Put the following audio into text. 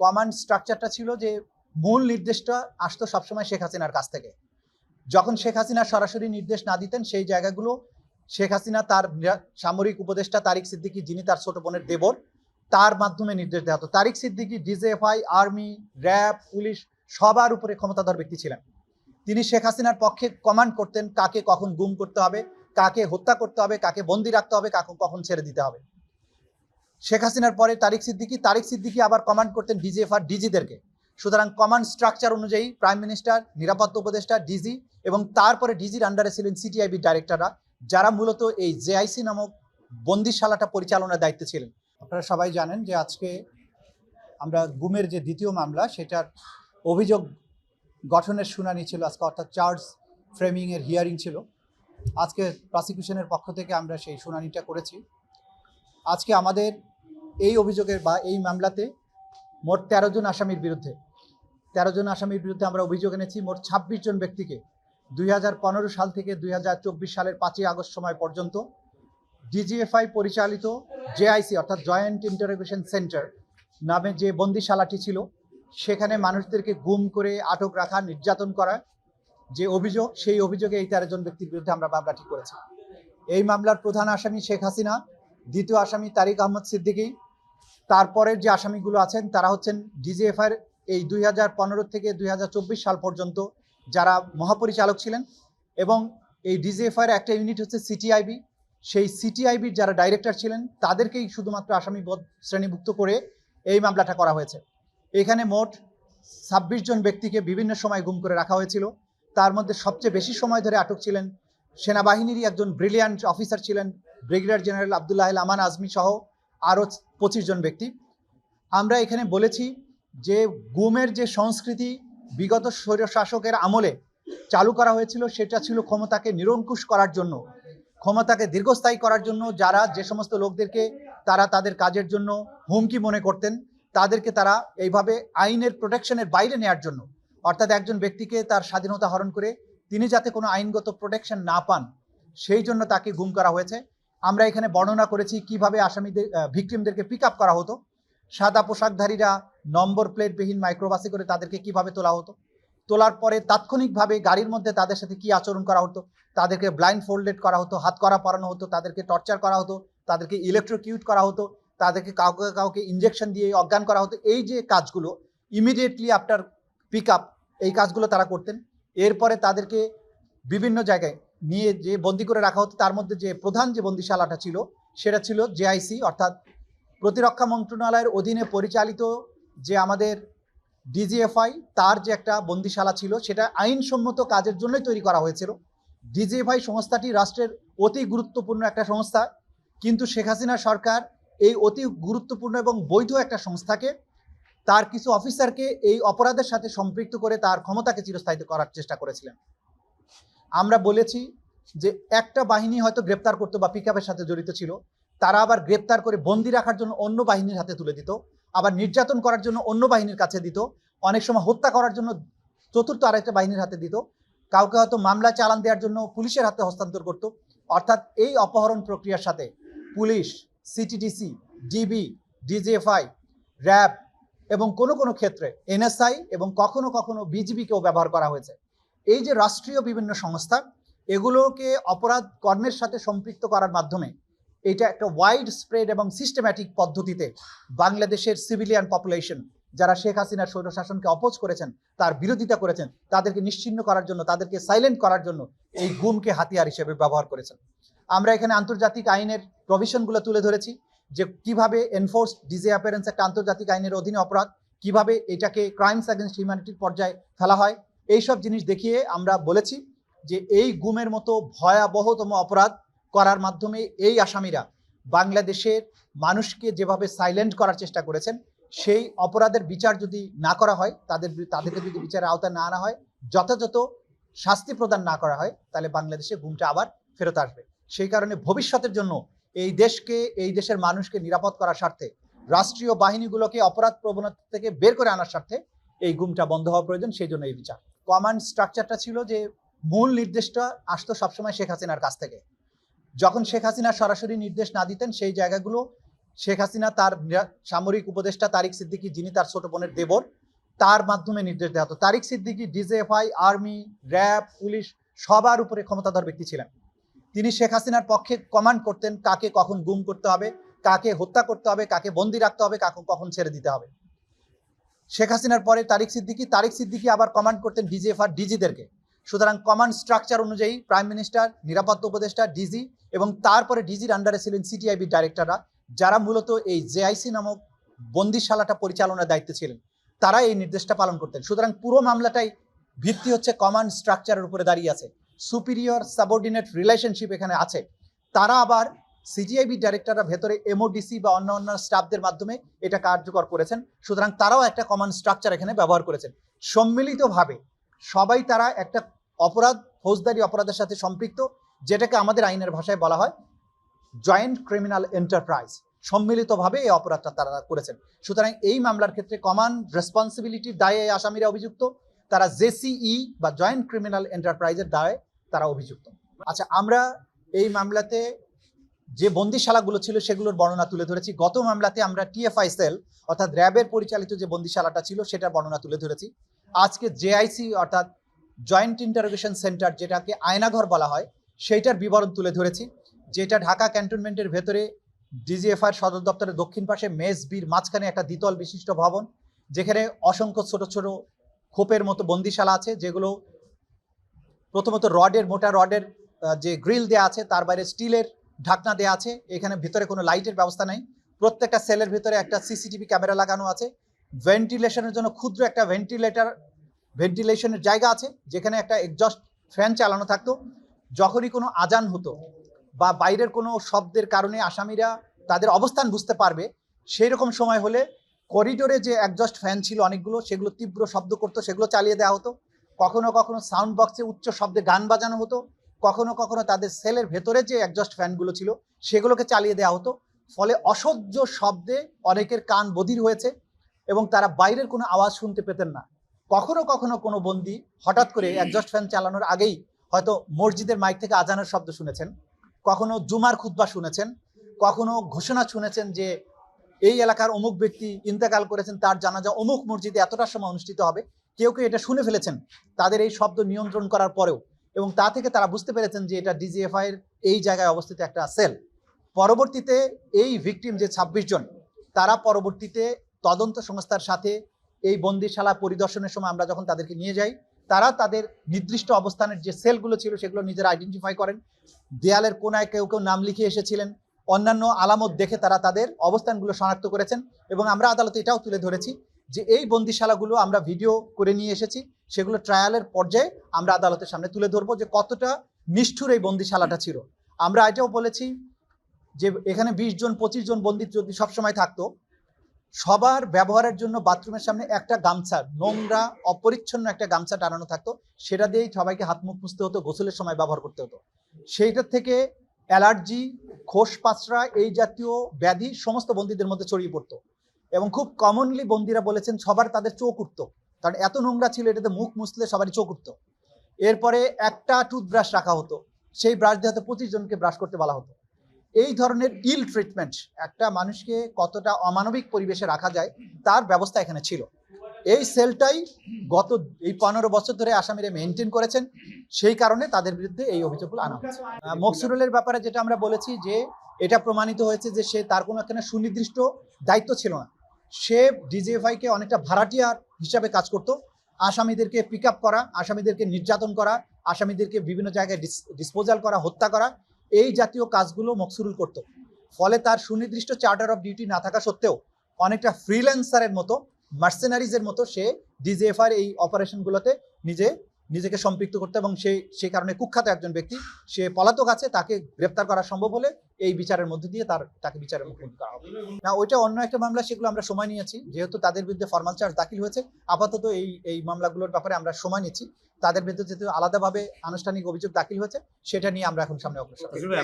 Command স্ট্রাকচারটা ছিল যে মূল নির্দেশটা আসতো সবসময় শেখ হাসিনার কাছ থেকে। যখন শেখ হাসিনা সরাসরি নির্দেশ না দিতেন, সেই জায়গাগুলো শেখ হাসিনা তার সামরিক উপদেষ্টা তারিক সিদ্দিকী, যিনি তার ছোট বোনের দেবর, তার মাধ্যমে নির্দেশ দেওয়া হতো। Tariq Siddiqui, DGFI, army, RAB, police সবার উপরে ক্ষমতাধর ব্যক্তি ছিলেন। তিনি শেখ হাসিনার পক্ষে কমান্ড করতেন কাকে কখন গুম করতে হবে, কাকে হত্যা করতে হবে, কাকে বন্দি রাখতে হবে, কাকে কখন ছেড়ে দিতে হবে। শেখ হাসিনার পরে তারিক সিদ্দিকী তারিক সিদ্দিকী আবার কমান্ড করতেন ডিজিএফ আর ডিজিদেরকে সুতরাং কমান্ড স্ট্রাকচার অনুযায়ী প্রাইম মিনিস্টার নিরাপত্তা উপদেষ্টা ডিজি এবং তারপরে ডিজির আন্ডারে ছিলেন সিটিআইবি ডাইরেক্টররা যারা মূলত এই জেআইসি নামক বন্দিশালাটা পরিচালনার দায়িত্বে ছিলেন। আপনারা সবাই জানেন যে আজকে আমরা গুমের যে দ্বিতীয় মামলা, সেটার অভিযোগ গঠনের শুনানি ছিল, আজকে অর্থাৎ চার্জ ফ্রেমিংয়ের হিয়ারিং ছিল। আজকে প্রসিকিউশনের পক্ষ থেকে আমরা সেই শুনানিটা করেছি। আজকে আমাদের এই অভিযোগের বা এই মামলাতে মোট তেরো জন আসামির বিরুদ্ধে, তেরো জন আসামির বিরুদ্ধে আমরা অভিযোগ এনেছি মোট ছাব্বিশ জন ব্যক্তিকে। দুই হাজার পনেরো সাল থেকে দুই হাজার চব্বিশ সালের পাঁচই আগস্ট সময় পর্যন্ত ডিজিএফআই পরিচালিত জেআইসি অর্থাৎ জয়েন্ট ইন্টারোগেশন সেন্টার নামে যে বন্দিশালাটি ছিল, সেখানে মানুষদেরকে গুম করে আটক রাখা, নির্যাতন করা যে অভিযোগ, সেই অভিযোগে এই তেরো জন ব্যক্তির বিরুদ্ধে আমরা মামলাটি করেছি। এই মামলার প্রধান আসামি শেখ হাসিনা দ্বিতীয় আসামি তারিক আহমদ সিদ্দিকী। তারপরের যে আসামিগুলো আছেন, তারা হচ্ছেন ডিজিএফআর এই দুই হাজার পনেরো থেকে দুই হাজার চব্বিশ সাল পর্যন্ত যারা মহাপরিচালক ছিলেন এবং এই ডিজিএফআর একটা ইউনিট হচ্ছে সিটিআইবি। সেই সিটিআইবির যারা ডাইরেক্টর ছিলেন, তাদেরকেই শুধুমাত্র আসামি শ্রেণীভুক্ত করে এই মামলাটা করা হয়েছে। এখানে মোট ছাব্বিশ জন ব্যক্তিকে বিভিন্ন সময় গুম করে রাখা হয়েছিল। তার মধ্যে সবচেয়ে বেশি সময় ধরে আটক ছিলেন সেনাবাহিনীরই একজন ব্রিলিয়ান্ট অফিসার ছিলেন, ব্রিগেডিয়ার জেনারেল আবদুল্লাহ আমান আজমি সহ আরও পঁচিশ জন ব্যক্তি। আমরা এখানে বলেছি যে গুমের যে সংস্কৃতি বিগত স্বৈর শাসকের আমলে চালু করা হয়েছিল, সেটা ছিল ক্ষমতাকে নিরঙ্কুশ করার জন্য, ক্ষমতাকে দীর্ঘস্থায়ী করার জন্য যারা যে সমস্ত লোকদেরকে তারা তাদের কাজের জন্য হুমকি মনে করতেন, তাদেরকে তারা এইভাবে আইনের প্রোটেকশনের বাইরে নেয়ার জন্য, অর্থাৎ একজন ব্যক্তিকে তার স্বাধীনতা হরণ করে তিনি যাতে কোনো আইনগত প্রোটেকশন না পান, সেই জন্য তাকে গুম করা হয়েছে। আমরা এখানে বর্ণনা করেছি কীভাবে আসামিদের ভিকটিমদেরকে পিক আপ করা হতো। সাদা পোশাকধারীরা নম্বর প্লেটবিহীন মাইক্রোবাসে করে তাদেরকে কীভাবে তোলা হতো। তোলার পরে তাৎক্ষণিকভাবে গাড়ির মধ্যে তাদের সাথে কি আচরণ করা হতো, তাদেরকে ব্লাইন্ড ফোল্ডেড করা হতো, হাত করা পরানো হতো, তাদেরকে টর্চার করা হতো, তাদেরকে ইলেকট্রোকিউট করা হতো, তাদেরকে কাউকে কাউকে ইঞ্জেকশন দিয়ে অজ্ঞান করা হতো। এই যে কাজগুলো ইমিডিয়েটলি আফটার পিক আপ এই কাজগুলো তারা করতেন। এরপরে তাদেরকে বিভিন্ন জায়গায় নিয়ে যে বন্দি করে রাখা হতো, তার মধ্যে যে প্রধান যে বন্দিশালাটা ছিল, সেটা ছিল জেআইসি অর্থাৎ প্রতিরক্ষা মন্ত্রণালয়ের অধীনে পরিচালিত যে আমাদের ডিজিএফআই তার যে একটা বন্দিশালা ছিল, সেটা আইনসম্মত কাজের জন্যই তৈরি করা হয়েছিল। ডিজিএফআই সংস্থাটি রাষ্ট্রের অতি গুরুত্বপূর্ণ একটা সংস্থা, কিন্তু শেখ হাসিনা সরকার এই অতি গুরুত্বপূর্ণ এবং বৈধ একটা সংস্থাকে তার কিছু অফিসারকে এই অপরাধের সাথে সম্পৃক্ত করে তার ক্ষমতাকে চিরস্থায়িত করার চেষ্টা করেছিলেন। আমরা বলেছি যে একটা বাহিনী হয়তো গ্রেপ্তার করতো বা পিক সাথে জড়িত ছিল, তারা আবার গ্রেপ্তার করে বন্দি রাখার জন্য অন্য বাহিনীর হাতে তুলে দিত, আবার নির্যাতন করার জন্য অন্য বাহিনীর কাছে দিত, অনেক সময় হত্যা করার জন্য চতুর্থ আরেকটা বাহিনীর হাতে দিত, কাউকে হয়তো মামলা চালান দেওয়ার জন্য পুলিশের হাতে হস্তান্তর করত। অর্থাৎ এই অপহরণ প্রক্রিয়ার সাথে police CTDC DB DGFI RAB এবং কোনো কোনো ক্ষেত্রে এনএসআই এবং কখনো কখনো বিজিবিকেও ব্যবহার করা হয়েছে। এই যে রাষ্ট্রীয় বিভিন্ন সংস্থা, এগুলোকে অপরাধ কর্মের সাথে সম্পৃক্ত করার মাধ্যমে এটা একটা ওয়াইড স্প্রেড এবং সিস্টেম্যাটিক পদ্ধতিতে বাংলাদেশের সিভিলিয়ান পপুলেশন যারা শেখ হাসিনার স্বৈরশাসনকে অপোজ করেছেন, তার বিরোধিতা করেছেন, তাদেরকে নিশ্চিহ্ন করার জন্য, তাদেরকে সাইলেন্ট করার জন্য এই গুমকে হাতিয়ার হিসেবে ব্যবহার করেছেন। আমরা এখানে আন্তর্জাতিক আইনের প্রভিশনগুলো তুলে ধরেছি। যে কীভাবে এনফোর্স ডিজে অ্যাপারেন্স একটা আন্তর্জাতিক আইনের অধীনে অপরাধ, কীভাবে এটাকে ক্রাইমস অ্যাগেন্স্ট হিউম্যানিটির পর্যায়ে ফেলা হয়, এইসব জিনিস দেখিয়ে আমরা বলেছি যে এই গুমের মতো ভয়াবহতম অপরাধ করার মাধ্যমে এই আসামিরা বাংলাদেশের মানুষকে যেভাবে সাইলেন্ট করার চেষ্টা করেছেন, সেই অপরাধের বিচার যদি না করা হয়, তাদের তাদেরকে যদি বিচারের আওতায় না আনা হয়, যথাযথ শাস্তি প্রদান না করা হয়, তাহলে বাংলাদেশে গুমটা আবার ফেরত আসবে। সেই কারণে ভবিষ্যতের জন্য এই দেশকে, এই দেশের মানুষকে নিরাপদ করার স্বার্থে, রাষ্ট্রীয় বাহিনীগুলোকে অপরাধ প্রবণতা থেকে বের করে আনার স্বার্থে এই গুমটা বন্ধ হওয়া প্রয়োজন, সেই জন্য এই বিচার। কমান্ড স্ট্রাকচারটা ছিল যে মূল নির্দেশটা আসতো সবসময় শেখ হাসিনার কাছ থেকে। যখন শেখ হাসিনা সরাসরি নির্দেশ না দিতেন, সেই জায়গাগুলো শেখ হাসিনা তার সামরিক উপদেষ্টা তারিক সিদ্দিকী, যিনি তার ছোট বোনের দেবর, তার মাধ্যমে নির্দেশ দেওয়া হতো। Tariq Siddiqui DGFI army, RAB, police সবার উপরে ক্ষমতাধর ব্যক্তি ছিলেন। তিনি শেখ হাসিনার পক্ষে কমান্ড করতেন কাকে কখন গুম করতে হবে, কাকে হত্যা করতে হবে, কাকে বন্দি রাখতে হবে, কাকে কখন ছেড়ে দিতে হবে। শেখ হাসিনার পরে তারিক সিদ্দিকি তারিক সিদ্দিকি আবার কমান্ড করতেন ডিজিএফআর ডিজিদেরকে। সুতরাং কমান্ড স্ট্রাকচার অনুযায়ী প্রাইম মিনিস্টার নিরাপত্তা উপদেষ্টা, ডিজি এবং তারপরে ডিজির আন্ডারে ছিলেন সিটিআইবি ডাইরেক্টররা যারা মূলত এই জেআইসি নামক বন্দিশালাটা পরিচালনার দায়িত্বে ছিলেন, তারা এই নির্দেশটা পালন করতেন। সুতরাং পুরো মামলাটাই ভিত্তি হচ্ছে কমান্ড স্ট্রাকচারের উপরে দাঁড়িয়ে আছে। সুপিরিয়র সাবঅর্ডিনেট রিলেশনশিপ এখানে আছে। তারা আবার সিজিআইবি ডাইরেক্টররা ভেতরে এমওডিসি বা অন্য অন্য স্টাফদের মাধ্যমে এটা কার্যকর করেছেন। সুতরাং তারাও একটা কমান্ড স্ট্রাকচার এখানে ব্যবহার করেছেন। সম্মিলিতভাবে সবাই তারা একটা অপরাধ, ফৌজদারি অপরাধের সাথে সম্পৃক্ত, যেটাকে আমাদের আইনের ভাষায় বলা হয় জয়েন্ট ক্রিমিনাল এন্টারপ্রাইজ সম্মিলিতভাবে এই অপরাধটা তারা করেছেন। সুতরাং এই মামলার ক্ষেত্রে কমান রেসপন্সিবিলিটির দায়ে আসামিরা অভিযুক্ত। তারা জেসিই বা জয়েন্ট ক্রিমিনাল এন্টারপ্রাইজের দায়ে তারা অভিযুক্ত। আচ্ছা আমরা এই মামলাতে যে বন্দিশালাগুলো ছিল সেগুলোর বর্ণনা তুলে ধরেছি। গত মামলাতে আমরা টিএফআই সেল, অর্থাৎ র্যাবের পরিচালিত যে বন্দিশালাটা ছিল, সেটার বর্ণনা তুলে ধরেছি। আজকে জেআইসি, অর্থাৎ জয়েন্ট ইন্টারোগেশন সেন্টার যেটাকে আয়নাঘর বলা হয়, সেইটার বিবরণ তুলে ধরেছি। যেটা ঢাকা ক্যান্টনমেন্টের ভেতরে ডিজিএফআই সদর দপ্তরের দক্ষিণ পাশে মেস বির মাঝখানে একটা দ্বিতল বিশিষ্ট ভবন, যেখানে অসংখ্য ছোট ছোট খোপের মতো বন্দিশালা আছে, যেগুলো প্রথমত রডের, মোটা রডের যে গ্রিল দেয়া আছে, তার বাইরে স্টিলের ঢাকনা দেয়া আছে। এখানে ভিতরে কোনো লাইটের ব্যবস্থা নেই। প্রত্যেকটা সেলের ভিতরে একটা সিসিটিভি ক্যামেরা লাগানো আছে। ভেন্টিলেশনের জন্য ক্ষুদ্র একটা ভেন্টিলেটর, ভেন্টিলেশনের জায়গা আছে, যেখানে একটা এক্সস্ট ফ্যান চালানো থাকতো। যখনই কোনো আজান হতো বা বাইরের কোনো শব্দের কারণে আসামিরা তাদের অবস্থান বুঝতে পারবে সেই রকম সময় হলে করিডোরে যে একজস্ট ফ্যান ছিল অনেকগুলো, সেগুলো তীব্র শব্দ করতো, সেগুলো চালিয়ে দেওয়া হতো। কখনো কখনো সাউন্ড বক্সে উচ্চ শব্দে গান বাজানো হতো, কখনো কখনো তাদের সেলের ভেতরে যে একজস্ট ফ্যানগুলো ছিল, সেগুলোকে চালিয়ে দেওয়া হতো। ফলে অসহ্য শব্দে অনেকের কান বধির হয়েছে এবং তারা বাইরের কোনো আওয়াজ শুনতে পেতেন না। কখনো কখনো কোনো বন্দি হঠাৎ করে একজস্ট ফ্যান চালানোর আগেই হয়তো মসজিদের মাইক থেকে আজানের শব্দ শুনেছেন, কখনো জুমার খুতবা শুনেছেন, কখনো ঘোষণা শুনেছেন যে এই এলাকার অমুক ব্যক্তি ইন্তেকাল করেছেন, তার জানাজা অমুক মসজিদে এতটা সময় অনুষ্ঠিত হবে। কেউ কেউ এটা শুনে ফেলেছেন তাদের এই শব্দ নিয়ন্ত্রণ করার পরেও। এবং তা থেকে তারা বুঝতে পেরেছেন যে এটা ডিজিএফআই এর এই জায়গায় অবস্থিত একটা সেল। পরবর্তীতে এই ভিকটিম যে ছাব্বিশ জন, তারা পরবর্তীতে তদন্ত সংস্থার সাথে এই বন্দিশালা পরিদর্শনের সময় আমরা যখন তাদেরকে নিয়ে যাই, তারা তাদের নির্দিষ্ট অবস্থানের যে সেলগুলো ছিল সেগুলো নিজেরা আইডেন্টিফাই করেন। দেয়ালের কোনায় কেউ কেউ নাম লিখে এসেছিলেন। অন্যান্য আলামত দেখে তারা তাদের অবস্থানগুলো শনাক্ত করেছেন। এবং আমরা আদালতে এটাও তুলে ধরেছি যে এই বন্দিশালাগুলো আমরা ভিডিও করে নিয়ে এসেছি, সেগুলো ট্রায়ালের পর্যায়ে আমরা আদালতের সামনে তুলে ধরবো যে কতটা নিষ্ঠুর এই বন্দিশালাটা ছিল। আমরা এটাও বলেছি যে এখানে বিশ জন, পঁচিশ জন বন্দি যদি সবসময় থাকতো, সবার ব্যবহারের জন্য বাথরুমের সামনে একটা গামছা, নোংরা, অপরিচ্ছন্ন একটা গামছা টানানো থাকতো, সেটা দিয়েই সবাইকে হাত মুখ মুছতে হতো, গোসলের সময় ব্যবহার করতে হতো। সেইটার থেকে অ্যালার্জি খোস পাঁচড়া এই জাতীয় ব্যাধি সমস্ত বন্দীদের মধ্যে ছড়িয়ে পড়তো। এবং খুব কমনলি বন্দিরা বলেছেন সবার তাদের চোখ উঠতো। কারণ এত নোংরা ছিল, এটাতে মুখ মুছলে সবারই চোখ উঠতো। এরপরে একটা টুথব্রাশ রাখা হতো। সেই ব্রাশ দিয়ে হয়তো পঁচিশ জনকে ব্রাশ করতে বলা হতো। এই ধরনের ইল ট্রিটমেন্ট একটা মানুষকে কতটা অমানবিক পরিবেশে রাখা যায়, তার ব্যবস্থা এখানে ছিল। এই সেলটাই গত এই পনেরো বছর ধরে আসামিরা মেনটেন করেছেন। সেই কারণে তাদের বিরুদ্ধে এই অভিযোগগুলো আনা হয়েছে। মকসুরুলের ব্যাপারে যেটা আমরা বলেছি যে, এটা প্রমাণিত হয়েছে যে সে তার কোনো এখানে সুনির্দিষ্ট দায়িত্ব ছিল না। সে ডিজিএফআইকে অনেকটা ভাড়াটিয়ার হিসাবে কাজ করত। আসামিদেরকে পিক করা, আসামিদেরকে নির্যাতন করা, আসামিদেরকে বিভিন্ন জায়গায় ডিসপোজাল করা, হত্যা করা, এই জাতীয় কাজগুলো মকসুরুল করত। ফলে তার সুনির্দিষ্ট চার্টার অফ ডিউটি না থাকা সত্ত্বেও অনেকটা ফ্রিল্যান্সারের মতো মার্সেনারিজের মতো সে ডিজিএফআর এই অপারেশনগুলোতে নিজে নিজেকে সম্পৃক্ত করতে এবং সেই সেই কারণে কুখ্যাত একজন ব্যক্তি, সে পলাতক আছে, তাকে গ্রেপ্তার করা সম্ভব হলে এই বিচারের মধ্যে দিয়ে তার, তাকে বিচারের মুখোমুখি করা হবে। না, ওইটা অন্য একটা মামলা, সেগুলো আমরা সময় নিয়েছি। যেহেতু তাদের বিরুদ্ধে ফর্মাল চার্জ দাখিল হয়েছে, আপাতত এই এই মামলাগুলোর ব্যাপারে আমরা সময় নিচ্ছি। তাদের বিরুদ্ধে যেহেতু আলাদাভাবে আনুষ্ঠানিক অভিযোগ দাখিল হয়েছে, সেটা নিয়ে আমরা এখন সামনে অগ্রসর।